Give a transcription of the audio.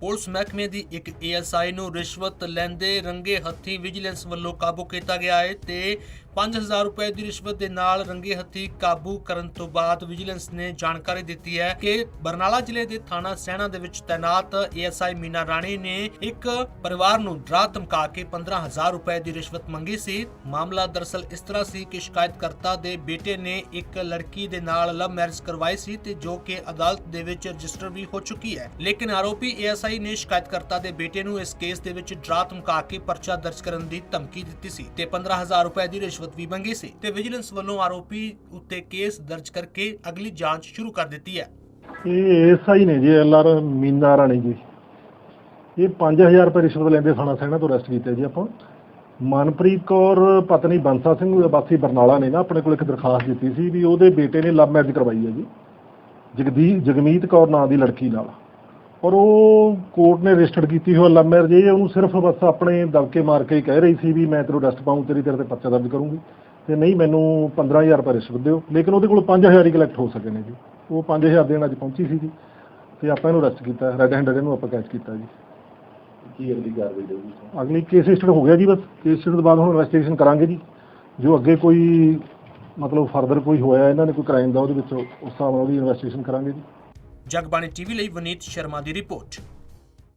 Police ਮਹਿਕਮੇ ਦੀ ਇੱਕ ASI ਨੂੰ ਰਿਸ਼ਵਤ ਲੈਂਦੇ ਰੰਗੇ ਹੱਥੀ ਵਿਜੀਲੈਂਸ ਵੱਲੋਂ ਕਾਬੂ ਕੀਤਾ ਗਿਆ ਹੈ ਤੇ 5000 ਰੁਪਏ ਦੀ ਰਿਸ਼ਵਤ ਦੇ ਨਾਲ ਰੰਗੇ ਹੱਥੀ ਕਾਬੂ ਕਰਨ ਤੋਂ ਬਾਅਦ ਵਿਜੀਲੈਂਸ ਨੇ ਜਾਣਕਾਰੀ ਦਿੱਤੀ ਹੈ ਕਿ ਬਰਨਾਲਾ ਜ਼ਿਲ੍ਹੇ ਦੇ ਥਾਣਾ ਸੈਣਾ ਦੇ ਵਿੱਚ ਤਾਇਨਾਤ ਏਐਸਆਈ ਮੀਨਾ ਰਾਣੀ ਨੇ ਇੱਕ ਪਰਿਵਾਰ ਨੂੰ ਡਰਾ ਧਮਕਾ ਕੇ 15000 ਰੁਪਏ ਦੀ ਰਿਸ਼ਵਤ ਮੰਗੀ ਸੀ। ਮਾਮਲਾ ਦਰਅਸਲ ਇਸ ਤਰ੍ਹਾਂ ਸੀ ਕਿ ਸ਼ਿਕਾਇਤਕਰਤਾ ਦੇ ਬੇਟੇ ਨੇ ਇੱਕ ਲੜਕੀ ਦੇ ਨਾਲ ਲਵ ਮੈਰਿਜ ਕਰਵਾਈ ਸੀ ਤੇ ਜੋ ਕਿ ਅਦਾਲਤ ਦੇ ਵਿੱਚ ਰਜਿਸਟਰ ਵੀ ਹੋ ਚੁੱਕੀ ਹੈ। ਲੇਕਿਨ ਆਰੋਪੀ ਏਐਸਆਈ ਨੇ ਸ਼ਿਕਾਇਤਕਰਤਾ ਦੇ ਬੇਟੇ ਨੂੰ ਇਸ ਕੇਸ ਦੇ ਵਿੱਚ ਡਰਾ ਧਮਕਾ ਕੇ ਪਰਚਾ ਦਰਜ ਕਰਨ ਦੀ ਧਮਕੀ ਦਿੱਤੀ ਸੀ ਤੇ 15000 ਰੁਪਏ ਦੀ ਰਿਸ਼ਵਤ ਵੀ ਮੰਗੀ ਸੀ ਤੇ ਵਿਜੀਲੈਂਸ ਵੱਲੋਂ ਆਰੋਪੀ ਉੱਤੇ ਕੇਸ ਦਰਜ ਕਰਕੇ ਅਗਲੀ ਜਾਂਚ ਸ਼ੁਰੂ ਕਰ ਦਿੱਤੀ ਹੈ। ਇਹ ਐਸਆਈ ਨੇ ਜੀ ਐਲਆਰ ਮੀਨਾ ਰਾਣੀ ਜੀ। ਇਹ 5000 ਰੁਪਏ ਰਿਸ਼ਵਤ ਲੈਂਦੇ ਥਾਣਾ ਸੈਣਾ ਤੋਂ ਅਰੈਸਟ ਕੀਤੇ ਜੀ ਆਪਾਂ। ਮਨਪ੍ਰੀਤ ਕੌਰ, ਪਤਨੀ ਬੰਸਾ ਸਿੰਘ, ਵਾਸੀ ਬਰਨਾਲਾ ਨੇ ਨਾ ਆਪਣੇ ਕੋਲ ਇੱਕ ਦਰਖਾਸਤ ਦਿੱਤੀ ਸੀ ਵੀ ਉਹਦੇ ਬੇਟੇ ਨੇ ਲਵ ਮੈਰਿਜ ਕਰਵਾਈ ਹੈ ਜੀ। ਜਗਦੀ, ਜਗਮੀਤ ਕੌਰ ਨਾਂ ਦੀ ਲੜਕੀ ਨਾਲ। ਔਰ ਉਹ ਕੋਰਟ ਨੇ ਰਜਿਸਟਰਡ ਕੀਤੀ ਹੋਈ ਲਵ ਮੈਰਿਜ ਇਹ ਉਹਨੂੰ ਸਿਰਫ ਬਸ ਆਪਣੇ ਦਬਕੇ ਮਾਰ ਕੇ ਹੀ ਕਹਿ ਰਹੀ ਸੀ ਵੀ ਮੈਂ ਤੈਨੂੰ ਅਰੈਸਟ ਪਾਉਂ ਤੇਰੀ ਤੇਰੇ ਤੇ ਪਰਚਾ ਦਰਜ ਕਰੂੰਗੀ। ਤੇ ਨਹੀਂ ਮੈਨੂੰ 15000 ਰੁਪਏ ਰਿਸ਼ਵਤ ਦਿਓ। ਲੇਕਿਨ ਉਹਦੇ ਕੋਲ 5000 ਹੀ ਕਲੈਕਟ ਹੋ ਸਕੇ ਨੇ ਜੀ। ਉਹ 5000 ਦੇਣ ਅੱਜ ਪਹੁੰਚੀ ਸੀ ਜੀ। ਤੇ ਆਪਾਂ ਇਹਨੂੰ ਅਰੈਸਟ ਕੀਤਾ ਰੈੱਡ ਹੈਂਡਡ ਇਹਨੂੰ ਆਪਾਂ ਕੈਚ ਕੀਤਾ ਜੀ। ਕੀ ਅਗਲੀ ਕਾਰਵਾਈ ਹੋਊਗੀ? ਅਗਲੀ ਕੇਸ ਰਜਿਸਟਰ ਹੋ ਗਿਆ ਜੀ ਬਸ। ਕੇਸ ਰਜਿਸਟਰ ਤੋਂ ਬਾਅਦ ਹੁਣ ਇਨਵੈਸਟੀਗੇਸ਼ਨ ਕਰਾਂਗੇ ਜੀ। ਜੋ ਅੱਗੇ ਕੋਈ ਮਤਲਬ ਫਰਦਰ ਕੋਈ ਹੋਇਆ ਇਹਨਾਂ ਨੇ ਕੋਈ ਕ੍ਰਾਈਮ ਦਾ ਉਹਦੇ ਵਿੱਚ ਉਸ ਹਿਸਾਬ ਨਾਲ ਉਹਦੀ ਇਨਵੈਸਟੀਗੇਸ਼ਨ ਕਰਾਂਗੇ ਜੀ। ਜਗਬਾਣੀ ਟੀਵੀ ਲਈ ਵਨੀਤ ਸ਼ਰਮਾ ਦੀ ਰਿਪੋਰਟ।